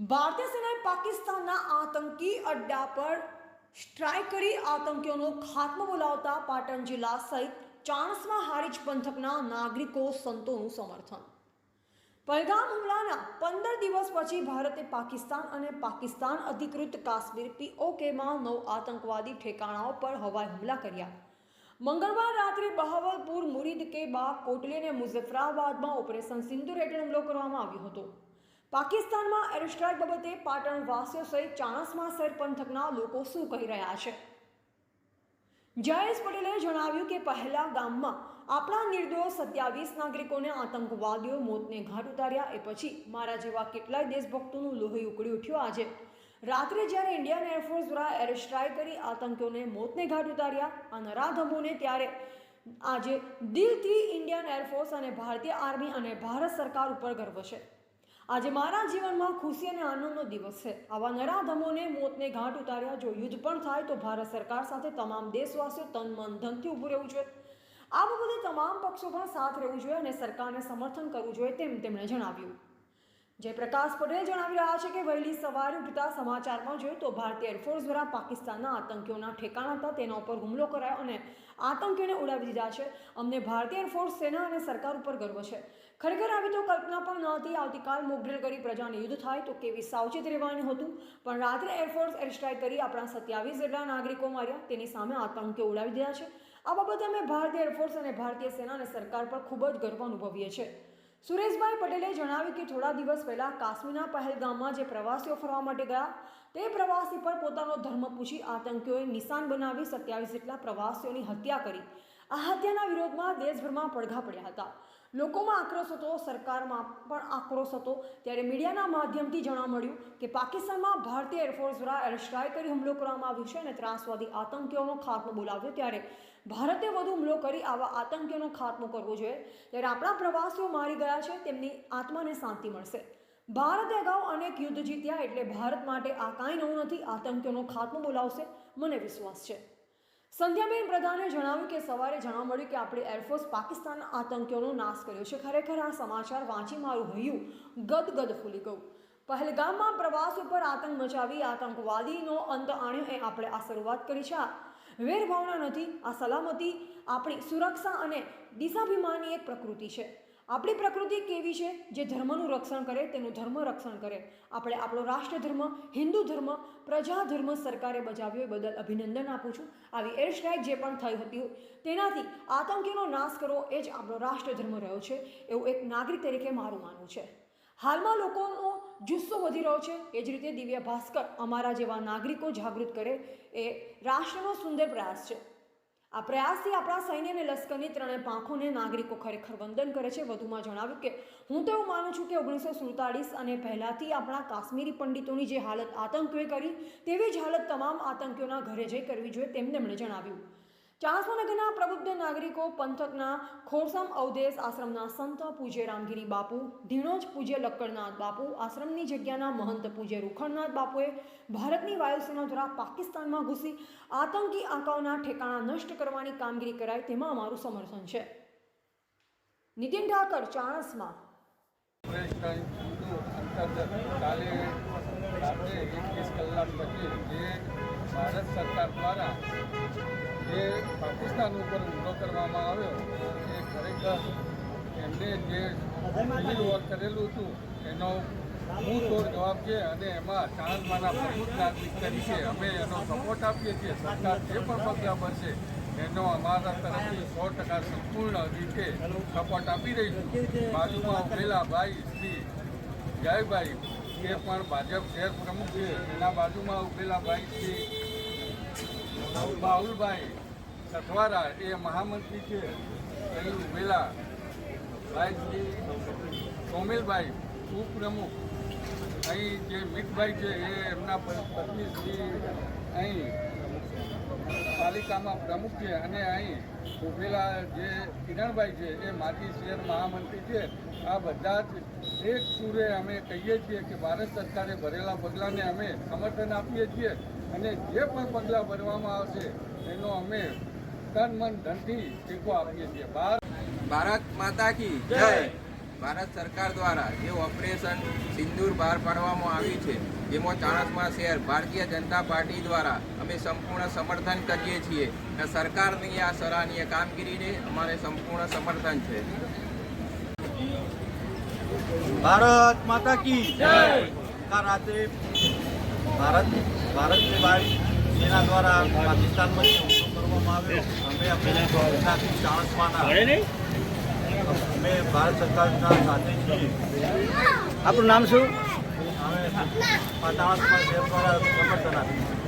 ભારતીય સેનાએ પાકિસ્તાનના આતંકી અડ્ડા પર સ્ટ્રાઇક કરી આતંકીઓનો ખાત્મો બોલાવતા પાટણ જિલ્લા સહિત ચાણસમાં હારીજ પંથકના નાગરિકો સંતોનું સમર્થન. પહલગામ હુમલાના પંદર દિવસ પછી ભારતે પાકિસ્તાન અને પાકિસ્તાન અધિકૃત કાશ્મીર પીઓકેમાં નવ આતંકવાદી ઠેકાણાઓ પર હવાઈ હુમલા કર્યા. મંગળવાર રાત્રે બહાવલપુર મુરીદ કે બા કોટલી અને મુઝફ્ફરાબાદમાં ઓપરેશન સિંધુ હેઠળ હુમલો કરવામાં આવ્યો હતો. પાકિસ્તાનમાં એર સ્ટ્રાઇક બાબતે પાટણ વાસીઓ સહિત ચાણસમાં શહેર લોકો શું કહી રહ્યા છે? જયેશ પટેલે જણાવ્યું કે પહેલા ગામમાં આપણા નિર્દોષ સત્યાવીસ નાગરિકોને આતંકવાદીઓ મોતને ઘાટ ઉતાર્યા એ પછી મારા જેવા કેટલાય દેશભક્તોનું લોહી ઉકળી ઉઠ્યું આજે. રાત્રે જ્યારે ઇન્ડિયન એરફોર્સ દ્વારા એર કરી આતંકીઓને મોતને ઘાટ ઉતાર્યા આ નરાધમોને ત્યારે આજે દિલથી ઇન્ડિયન એરફોર્સ અને ભારતીય આર્મી અને ભારત સરકાર ઉપર ગર્વ છે. આજે મારા જીવનમાં ખુશી અને આનંદનો દિવસ છે. આવા નરાધમોને, મોતને ઘાટ ઉતાર્યા. જો યુદ્ધ પણ થાય તો ભારત સરકાર સાથે તમામ દેશવાસીઓ તન મન ધનથી ઊભું રહેવું જોઈએ. આ બાબતે તમામ પક્ષો પણ સાથ રહેવું જોઈએ અને સરકારને સમર્થન કરવું જોઈએ તેમ તેમણે જણાવ્યું. જયપ્રકાશ પટેલ જણાવી રહ્યા છે કે વહેલી સવારે ઉઠતા સમાચારમાં જોયું તો ભારતીય એરફોર્સ દ્વારા પાકિસ્તાનના આતંકીઓના ઠેકાણા હતા. તેના ઉપર હુમલો કરાયો અને આતંકીઓને ઉડાવી દીધા છે. અમને ભારતીય એરફોર્સ સેના અને સરકાર ઉપર ગર્વ છે. ખરેખર આવી તો કલ્પના પણ ન હતી. આવતીકાલ મોકડ્રીલ કરી પ્રજાને યુદ્ધ થાય તો કેવી સાવચેત રહેવાનું હતું. પણ રાત્રે એરફોર્સ એર સ્ટ્રાઇક કરી આપણા સત્યાવીસ જેટલા નાગરિકો માર્યા. તેની સામે આતંકીઓ ઉડાવી દીધા છે. આ બાબતે અમે ભારતીય એરફોર્સ અને ભારતીય સેના અને સરકાર પર ખૂબ જ ગર્વ અનુભવીએ છીએ. સુરેશભાઈ પટેલે જણાવ્યું કે થોડા દિવસ પહેલા કાશ્મીરના પહેલગામમાં જે પ્રવાસીઓ ફરવા માટે ગયા, તે પ્રવાસી પર પોતાનો ધર્મ પૂછી આતંકીઓએ નિશાન બનાવી સત્યાવીસ જેટલા પ્રવાસીઓની હત્યા કરી. આ હત્યાના વિરોધમાં દેશભરમાં પડઘા પડ્યા હતા. લોકોમાં આક્રોશ હતો, સરકારમાં પણ આક્રોશ હતો. ત્યારે મીડિયાના માધ્યમથી જાણવા મળ્યું કે પાકિસ્તાનમાં ભારતીય એરફોર્સ દ્વારા એર સ્ટ્રાઇક કરી હુમલો કરવામાં આવ્યો છે અને ત્રાસવાદી આતંકીઓનો ખાત્મો બોલાવ્યો. ત્યારે ભારતે વધુ હુમલો કરી આવા આતંકીઓનો ખાત્મો કરવો જોઈએ. ત્યારે આપણા પ્રવાસીઓ મારી ગયા છે, તેમની આત્માને શાંતિ મળશે. ભારતે અગાઉ અનેક યુદ્ધ જીત્યા એટલે ભારત માટે આ કાંઈ નવું નથી. આતંકીઓનો ખાત્મો બોલાવશે. મને વિશ્વાસ છે. સંધ્યાબેન પ્રધાને જણાવ્યું કે સવારે જાણવા મળ્યું કે આપણે એરફોર્સ પાકિસ્તાનના આતંકીઓનો નાશ કર્યો છે. ખરેખર આ સમાચાર વાંચી મારું હૈયું ગદગદ ફૂલી ગયું. પહેલગામમાં પ્રવાસ ઉપર આતંક મચાવી આતંકવાદીનો અંત આણ્યો એ આપણે આ શરૂઆત કરી છે. આ વેરભાવના નથી, આ સલામતી, આપણી સુરક્ષા અને દિશાભિમાનની એક પ્રકૃતિ છે. આપણી પ્રકૃતિ કેવી છે? જે ધર્મનું રક્ષણ કરે, તેનું ધર્મ રક્ષણ કરે. આપણે આપણો રાષ્ટ્ર ધર્મ હિન્દુ ધર્મ પ્રજા ધર્મ સરકારે બજાવ્યો એ બદલ અભિનંદન આપું છું. આવી એર સ્ટ્રાઇક જે પણ થઈ હતી, તેનાથી આતંકીનો નાશ કરવો એ જ આપણો રાષ્ટ્ર ધર્મ રહ્યો છે, એવું એક નાગરિક તરીકે મારું માનવું છે. હાલમાં લોકોનો જુસ્સો વધી રહ્યો છે. એ જ રીતે દિવ્ય ભાસ્કર અમારા જેવા નાગરિકો જાગૃત કરે એ રાષ્ટ્રનો સુંદર પ્રયાસ છે. આ પ્રયાસથી આપણા સૈન્ય અને લશ્કરની ત્રણેય પાંખોને નાગરિકો ખરેખર વંદન કરે છે. વધુમાં જણાવ્યું કે, હું તો એવું માનું છું કે ઓગણીસો સુડતાલીસ અને પહેલાંથી આપણા કાશ્મીરી પંડિતોની જે હાલત આતંકીઓએ કરી, તેવી જ હાલત તમામ આતંકીઓના ઘરે જઈ કરવી જોઈએ તેમ તેમણે જણાવ્યું. ચાણસ્માનગરના પ્રબુદ્ધ નાગરિકો પંથકના ખોરસમ અવદેશ આશ્રમના સંત પૂજ્ય રામગીરી બાપુ, ધીણોજ પૂજ્ય લક્કડનાથ બાપુ, આશ્રમની જગ્યાના મહંત પૂજ્ય રૂખણનાથ બાપુએ ભારતની વાયુસેના દ્વારા પાકિસ્તાનમાં ઘૂસી આતંકી આંકાઓના ઠેકાણા નષ્ટ કરવાની કામગીરી કરાય તેમાં અમારું સમર્થન છે. નીતિન ઠાકર, ચાણસમાં. કલાક પછી ભારત સરકાર દ્વારા જે પાકિસ્તાન ઉપર હુમલો કરવામાં આવ્યો, એ ખરેખર એમને જે સિવિલ વોર કરેલું હતું, એનો તોડ જવાબ છે અને એમાં ચાણસમાના પ્રમુખ નાગરિક તરીકે અમે એનો સપોર્ટ આપીએ છીએ, સરકાર જે પણ પગલાં ભરશે, એનો અમારા તરફથી સો ટકા સંપૂર્ણ રીતે સપોર્ટ આપી રહીશું. બાજુમાં ઉભેલા ભાઈ શ્રી જયભાઈ, એ પણ ભાજપ શહેર પ્રમુખ છે, એના બાજુમાં ઉભેલા ભાઈ શ્રી બાહુલભાઈ સથવારા એ મહામંત્રી છે. અહીં ઉભેલા ભાઈ શ્રી સોમેલભાઈ ઉપપ્રમુખ. અહીં જે મીઠભાઈ છે, એ એમના પત્ની શ્રી અહીં પાલિકામાં પ્રમુખ છે અને અહીં ઉભેલા જે કિરણભાઈ છે એ માજી શહેર મહામંત્રી છે આ બધા જ એક સુરે અમે કહીએ છીએ કે ભારત સરકારે ભરેલા પગલાંને અમે સમર્થન આપીએ છીએ અને જે પણ પગલાં ભરવામાં આવશે એનો અમે તન મન ધનથી ટેકો આપીએ છીએ. ભારત ભારત માતા કી જય. ભારત સરકાર દ્વારા જે ઓપરેશન સિંદૂર બહાર પાડવામાં આવ્યું છે જેમાં ચાણસમા શહેર ભારતીય જનતા પાર્ટી દ્વારા અમે સંપૂર્ણ સમર્થન કરીએ છીએ અને સરકારની આ સરાહનીય કામગીરીને અમારે સંપૂર્ણ સમર્થન છે. ભારત માતા કી કાલ રાત્રે ભારત ભારતની સેના દ્વારા પાકિસ્તાનમાં હુમલો કરવામાં આવ્યો અમે અમે ચાણસમાના ચાણસ્માના અમે ભારત સરકારના સાથે છીએ. આપણું નામ શું? અમે શહેર દ્વારા સમર્થન આપ્યું